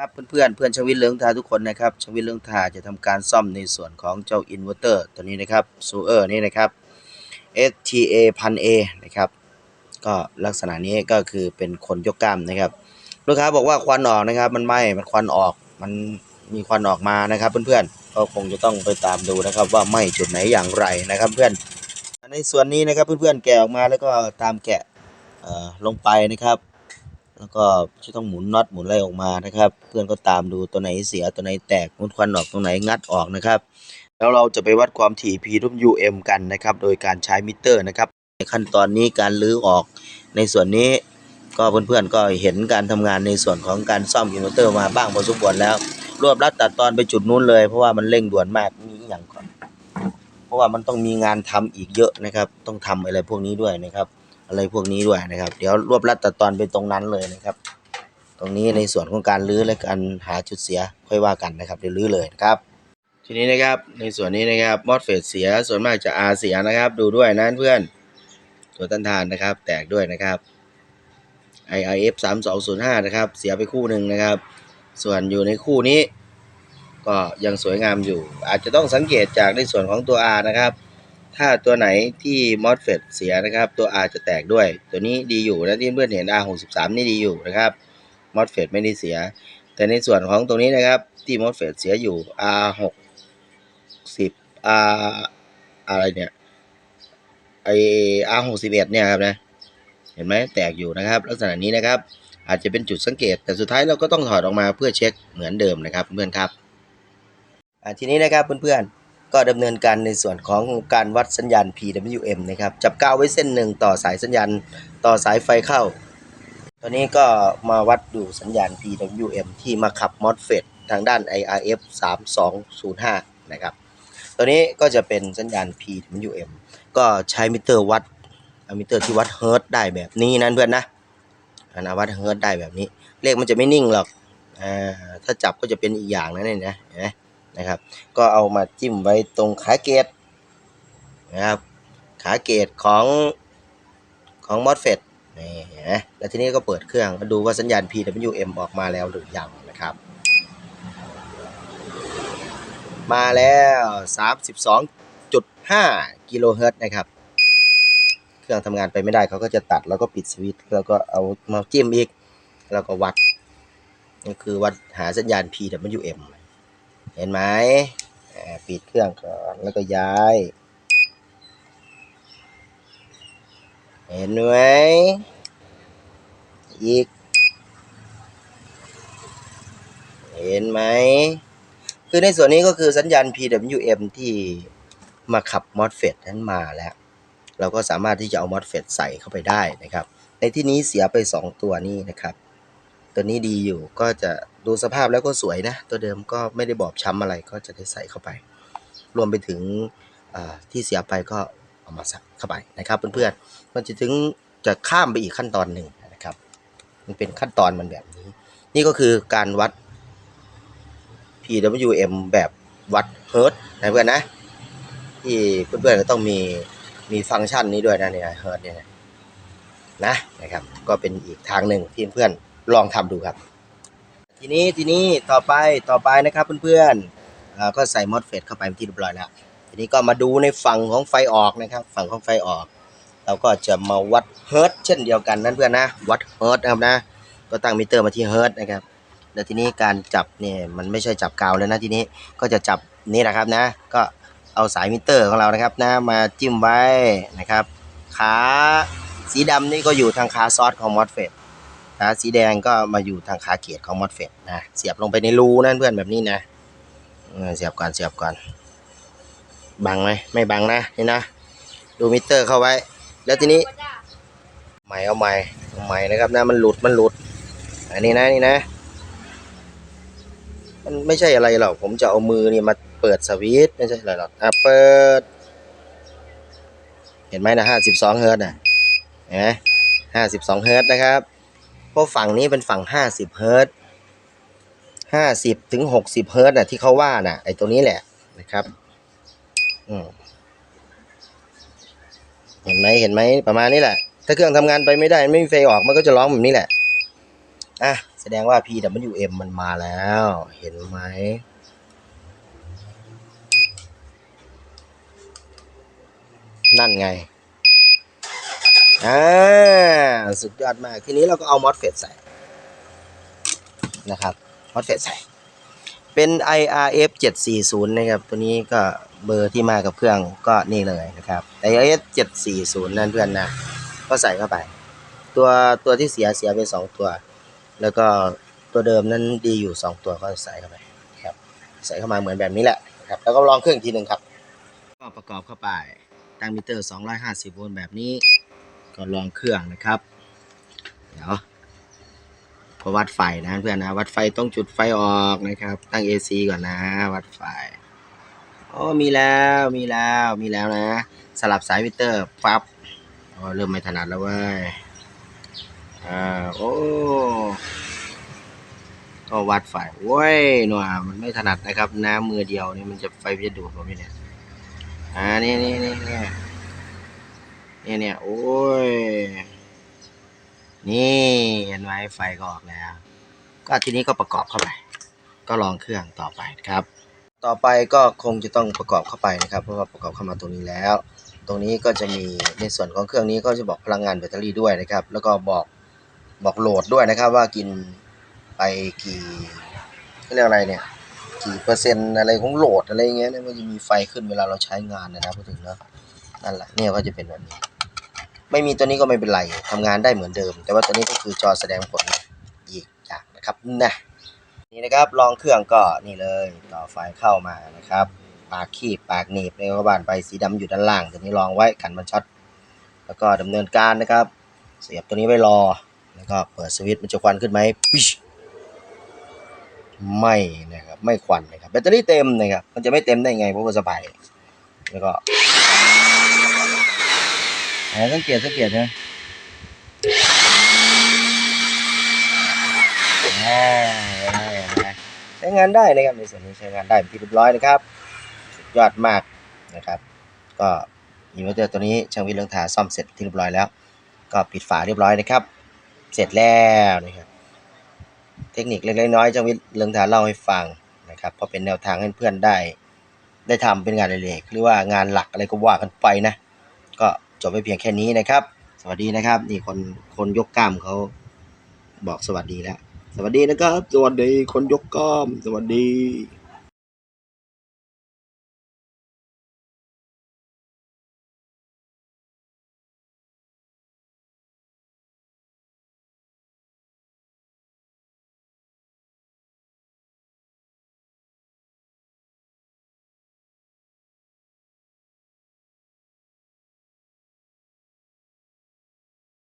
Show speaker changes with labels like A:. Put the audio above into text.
A: ครับเพื่อนๆเพื่อนชวินเลืองทาทุกคนนะครับชวินเลืองทาจะทำการซ่อมในส่วนของเจ้าอินเวอร์เตอร์ตัวนี้นะครับซูเออร์นี่นะครับ STA พัน A นะครับก็ลักษณะนี้ก็คือเป็นคนยกกล้ามนะครับ ลูกค้าบอกว่าควันออกนะครับ มันไหม้มันควันออกมันมีควันออกมานะครับ เพื่อนๆก็คงจะต้องไปตามดูนะครับ ว่าไหม้จุดไหนอย่างไรนะครับ เพื่อนในส่วนนี้นะครับเพื่อนๆแกะออกมาแล้วก็ตามแกะเอ่อลงไปนะครับ แล้วก็จะต้องหมุนน็อตหมุนอะไรออกมานะครับ เพื่อนก็ตามดูตัวไหนเสียตัวไหนแตกมุดควันออกตรงไหนงัดออกนะครับ แล้วเราจะไปวัดความถี่ PWM กันนะครับ โดยการใช้มิเตอร์นะครับในขั้นตอนนี้การลื้อออกในส่วนนี้ก็เพื่อนๆก็เห็นการทำงานในส่วนของการซ่อมอินเวอร์เตอร์มาบ้างพอสมควรแล้ว รวบรัดตัดตอนไปจุดนู้นเลย เพราะว่ามันเร่งด่วนมากมีอย่างก่อน เพราะว่ามันต้องมีงานทำอีกเยอะนะครับ ต้องทำอะไรพวกนี้ด้วยนะครับ อะไรพวกนี้ด้วยนะครับ เดี๋ยวรวบรัดตัดตอนไปตรงนั้นเลยนะครับ ตรงนี้ในส่วนของการรื้อและการหาจุดเสียค่อยว่ากันนะครับเดี๋ยวรื้อเลยนะครับ ทีนี้นะครับในส่วนนี้นะครับมอสเฟตเสียส่วนมากจะ R เสียนะครับ ดูด้วยนะเพื่อน ตัวต้านทานนะครับ แตกด้วยนะครับ IIF 3205นะครับเสียไปคู่หนึ่งนะครับ ส่วนอยู่ในคู่นี้ ก็ยังสวยงามอยู่ อาจจะต้องสังเกตจากในส่วนของตัว R นะครับ ถ้าตัวไหนที่ MOSFET เสียนะครับ ตัว R จะแตกด้วย ตัวนี้ดีอยู่นะที่เพื่อนเห็น R63 นี่ดีอยู่นะครับ MOSFET ไม่ได้เสีย แต่ในส่วนของตรงนี้นะครับ ที่ MOSFET เสียอยู่ R60 R อะไรเนี่ยไอ R61 เนี่ยครับนะเห็นไหมแตกอยู่นะครับ ลักษณะนี้นะครับ อาจจะเป็นจุดสังเกต แต่สุดท้ายเราก็ต้องถอดออกมาเพื่อเช็คเหมือนเดิมนะครับเพื่อนครับทีนี้นะครับเพื่อนๆ ก็ดำเนินการในส่วนของการวัดสัญญาณ PWM นะครับ จับกาวไว้เส้นหนึ่งต่อสายสัญญาณต่อสายไฟเข้า ตอนนี้ก็มาวัดดูสัญญาณ PWM ที่มาขับ MOSFET ทางด้าน IRF 3205 นะครับ ตัวนี้ก็จะเป็นสัญญาณ PWM ก็ใช้มิเตอร์วัดอามิเตอร์ที่วัดเฮิร์ตได้แบบนี้นะเพื่อนนะอ่านะวัดเฮิร์ตได้แบบนี้ เลขมันจะไม่นิ่งหรอก อ่า ถ้าจับก็จะเป็นอีกอย่างนะเนี่ยนะเห็นไหม นะครับ ก็เอามาจิ้มไว้ตรงขาเกตนะครับ ขาเกตของของ MOSFET นี่เห็นไหมแล้วทีนี้ก็เปิดเครื่องมาดูว่าสัญญาณ PWM ออกมาแล้วหรือยังนะครับ มาแล้ว 32.5กิโลเฮิรตซ์นะครับ เครื่องทำงานไปไม่ได้เขาก็จะตัดแล้วก็ปิดสวิตช์แล้วก็เอามาจิ้มอีก แล้วก็วัดนี่คือวัดหาสัญญาณ PWM เห็นไหมปิดเครื่องก่อนแล้วก็ย้าย เห็นไหมอีก เห็นไหม คือในส่วนนี้ก็คือสัญญาณ PWM ที่มาขับ MOSFET นั้นมาแล้ว เราก็สามารถที่จะเอา MOSFET ใส่เข้าไปได้นะครับ ในที่นี้เสียไป 2 ตัวนี้นะครับ ตัวนี้ดีอยู่ก็จะดูสภาพแล้วก็สวยนะ ตัวเดิมก็ไม่ได้บอบช้ำอะไรก็จะได้ใส่เข้าไป รวมไปถึงที่เสียไปก็เอามาใส่เข้าไปนะครับเพื่อนๆมันจะถึงจะข้ามไปอีกขั้นตอนหนึ่งนะครับ มันเป็นขั้นตอนมันแบบนี้ นี่ก็คือการวัด PWM แบบวัดเฮิร์ตนะเพื่อนนะที่เพื่อนๆก็ต้องมีมีฟังก์ชันนี้ด้วยนะเนี่ยเฮิร์ตเนี่ยนะนะครับ ก็เป็นอีกทางหนึ่งที่เพื่อน ลองทำดูครับ ทีนี้ทีนี้ต่อไปต่อไปนะครับเพื่อนๆอ่าก็ใส่มอสเฟตเข้าไปที่เรียบร้อยแล้วทีนี้ก็มาดูในฝั่งของไฟออกนะครับ ฝั่งของไฟออก เราก็จะมาวัดเฮิร์ตเช่นเดียวกันนั่นเพื่อนนะวัดเฮิร์ตนะครับนะ ก็ตั้งมิเตอร์มาที่เฮิร์ตนะครับแล้วทีนี้การจับเนี่ยมันไม่ใช่จับกาวแล้วนะทีนี้ก็จะจับนี่นะครับนะ ก็เอาสายมิเตอร์ของเรานะครับนะมาจิ้มไว้นะครับ ขาสีดำนี่ก็อยู่ทางขาซอสของมอสเฟต ขาสีแดงก็มาอยู่ทางขาเกียรของมอสเฟตนะเสียบลงไปในรูนั่นเพื่อนแบบนี้นะเสียบก่อนเสียบก่อนบังไหมไม่บังนะนี่นะดูมิเตอร์เข้าไว้ แล้วทีนี้ใหม่เอาใหม่เอาใหม่นะครับนะมันหลุดมันหลุด อันนี้นะนี่นะ มันไม่ใช่อะไรหรอกผมจะเอามือนี่มาเปิดสวิตช์ไม่ใช่อะไรหรอกอะเปิด เห็นไหมนะห้าสิบสองเฮิร์ตนะเห็นไหมห้าสิบสองเฮิร์ตนะครับ เพราะฝั่งนี้เป็นฝั่งห้าสิบเฮิร์ตห้าสิบถึงหกสิบเฮิร์ตน่ะที่เขาว่าน่ะไอตัวนี้แหละนะครับเห็นไหมเห็นไหมประมาณนี้แหละ ถ้าเครื่องทำงานไปไม่ได้ ไม่มีไฟออกมันก็จะร้องแบบนี้แหละ อะ แสดงว่า PWM มันมาแล้ว เห็นไหมนั่นไง อ่าสุดยอดมากทีนี้เราก็เอามอสเฟตใส่นะครับมอสเฟตใส่ เป็น IRF 740 นะครับ ตัวนี้ก็เบอร์ที่มากับเครื่องก็นี่เลยนะครับ IRF 740 นั่นเพื่อนนะ ก็ใส่เข้าไป ตัวตัวที่เสียเสียไปสองตัว แล้วก็ตัวเดิมนั้นดีอยู่สองตัวก็ใส่เข้าไปครับใส่เข้ามาเหมือนแบบนี้แหละนะครับแล้วก็ลองเครื่องอีกทีหนึ่งครับ ก็ประกอบเข้าไปตั้งมิเตอร์ 250 โวลต์แบบนี้ ก็ลองเครื่องนะครับ เดี๋ยวพอวัดไฟนะเพื่อนนะ วัดไฟต้องจุดไฟออกนะครับ ตั้ง AC ก่อนนะ วัดไฟโอ้มีแล้วมีแล้วมีแล้วนะ สลับสายมิเตอร์ปั๊บโอ้เริ่มไม่ถนัดแล้วเว้ยอ่าโอ้ก็วัดไฟโว้ยหน่วมันไม่ถนัดนะครับ น้ำมือเดียวนี่มันจะไฟจะดูดผมอยู่เนี่ยอ่านี่นี่นี่นี่ เนี่ยเนี่ยโอ้ย นี่เห็นไหมไฟก็ออกแล้ว ก็ทีนี้ก็ประกอบเข้าไป ก็ลองเครื่องต่อไปครับ ต่อไปก็คงจะต้องประกอบเข้าไปนะครับ เพราะว่าประกอบเข้ามาตรงนี้แล้ว ตรงนี้ก็จะมีในส่วนของเครื่องนี้ก็จะบอกพลังงานแบตเตอรี่ด้วยนะครับ แล้วก็บอกบอกโหลดด้วยนะครับ ว่ากินไปกี่เรียกอะไรเนี่ยกี่เปอร์เซ็นต์อะไรของโหลดอะไรเงี้ยเนี่ยมันจะมีไฟขึ้นเวลาเราใช้งานนะนะพูดถึงเนาะนั่นแหละเนี่ยก็จะเป็นแบบนี้ ไม่มีตัวนี้ก็ไม่เป็นไรทำงานได้เหมือนเดิม แต่ว่าตัวนี้ก็คือจอแสดงผลอีกอย่างนะครับนะนี่นะครับลองเครื่องก็นี่เลยต่อไฟเข้ามานะครับ ปากคีบปากหนีบในกระบาลไปสีดำอยู่ด้านล่างตัวนี้ลองไว้กันมันช็อตแล้วก็ดำเนินการนะครับ เสียบตัวนี้ไว้รอ แล้วก็เปิดสวิตช์มันจะควันขึ้นไหมไม่นะครับไม่ควันนะครับแบตเตอรี่เต็มนะครับมันจะไม่เต็มได้ไงเพราะว่าสบายแล้วก็ ไหนสังเกตสังเกตนะอ่าเห็นไหมเห็นไหมใช้งานได้นะครับในส่วนนี้ใช้งานได้เป็นที่เรียบร้อยนะครับ ยอดมากนะครับ ก็อินเวอร์เตอร์ตัวนี้ช่างวิทย์เรื่องทาซ่อมเสร็จที่เรียบร้อยแล้ว ก็ปิดฝาเรียบร้อยนะครับ เสร็จแล้วนะครับ เทคนิคเล็กๆน้อยๆช่างวิทย์เรื่องทาเล่าให้ฟังนะครับเพราะเป็นแนวทางให้เพื่อนได้ ได้ทำเป็นงานอดิเรกหรือว่างานหลักอะไรก็ว่ากันไปนะ ก็ จบไปเพียงแค่นี้นะครับ สวัสดีนะครับ นี่คนคนยกกล้ามเขาบอกสวัสดีแล้ว สวัสดีนะครับ สวัสดีคนยกกล้าม สวัสดี